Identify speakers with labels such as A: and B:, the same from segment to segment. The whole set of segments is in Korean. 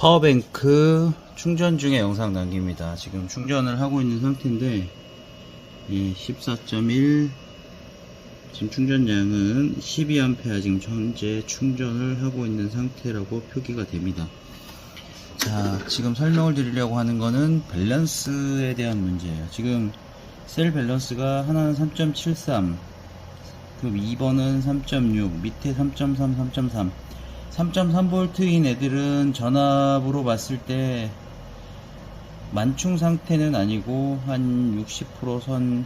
A: 파워뱅크 충전 중에 영상 남깁니다. 지금 충전을 하고 있는 상태인데 예, 14.1 지금 충전량은 12A 지금 현재 충전을 하고 있는 상태라고 표기가 됩니다. 자, 지금 설명을 드리려고 하는 거는 밸런스에 대한 문제예요. 지금 셀 밸런스가 하나는 3.73, 그리고 2번은 3.6, 밑에 3.3, 3.3. 3.3V인 애들은 전압으로 봤을 때 만충 상태는 아니고 한 60%선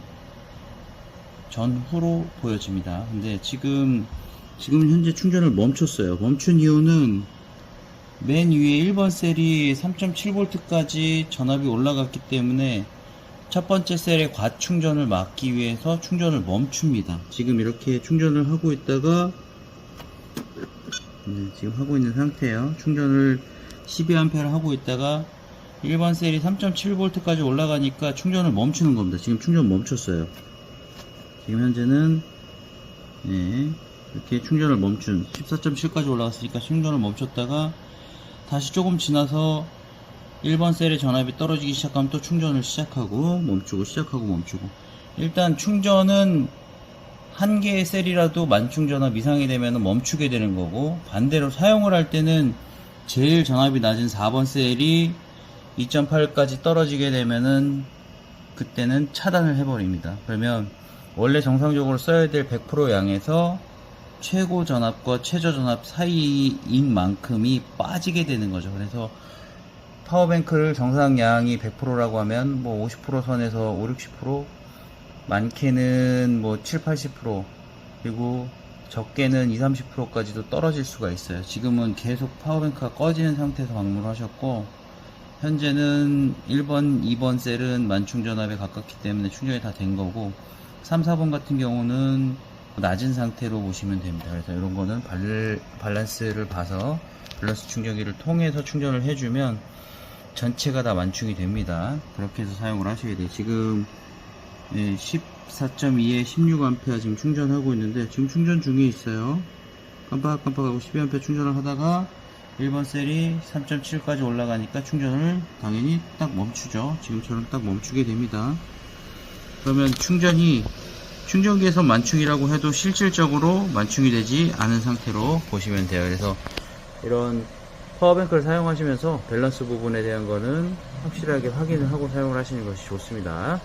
A: 전후로 보여집니다. 근데 지금 지금 현재 충전을 멈췄어요. 멈춘 이유는 맨 위에 1번 셀이 3.7V까지 전압이 올라갔기 때문에 첫 번째 셀의 과충전을 막기 위해서 충전을 멈춥니다. 지금 이렇게 충전을 하고 있다가 네, 지금 하고 있는 상태예요. 충전을 12A를 하고 있다가 1번 셀이 3.7V까지 올라가니까 충전을 멈추는 겁니다. 지금 충전 멈췄어요. 지금 현재는 네, 이렇게 충전을 멈춘 14.7까지 올라갔으니까 충전을 멈췄다가 다시 조금 지나서 1번 셀의 전압이 떨어지기 시작하면 또 충전을 시작하고 멈추고 시작하고 멈추고 일단 충전은 한 개의 셀이라도 만충 전압 이상이 되면 멈추게 되는 거고 반대로 사용을 할 때는 제일 전압이 낮은 4번 셀이 2.8까지 떨어지게 되면은 그때는 차단을 해버립니다. 그러면 원래 정상적으로 써야 될 100% 양에서 최고 전압과 최저 전압 사이인 만큼이 빠지게 되는 거죠. 그래서 파워뱅크를 정상량이 100%라고 하면 뭐 50% 선에서 5, 60% 많게는 뭐 7, 80% 그리고 적게는 2, 30%까지도 떨어질 수가 있어요. 지금은 계속 파워뱅크가 꺼지는 상태에서 방문을 하셨고 현재는 1번, 2번 셀은 만충 전압에 가깝기 때문에 충전이 다 된 거고 3, 4번 같은 경우는 낮은 상태로 보시면 됩니다. 그래서 이런 거는 발, 밸런스를 봐서 밸런스 충전기를 통해서 충전을 해주면 전체가 다 만충이 됩니다. 그렇게 해서 사용을 하셔야 돼요. 지금 14.2에 16A 지금 충전하고 있는데 지금 충전 중에 있어요. 깜빡깜빡하고 12A 충전을 하다가 1번 셀이 3.7까지 올라가니까 충전을 당연히 딱 멈추죠. 지금처럼 딱 멈추게 됩니다. 그러면 충전이 충전기에서 만충이라고 해도 실질적으로 만충이 되지 않은 상태로 보시면 돼요. 그래서 이런 파워뱅크를 사용하시면서 밸런스 부분에 대한 거는 확실하게 확인을 하고 사용을 하시는 것이 좋습니다.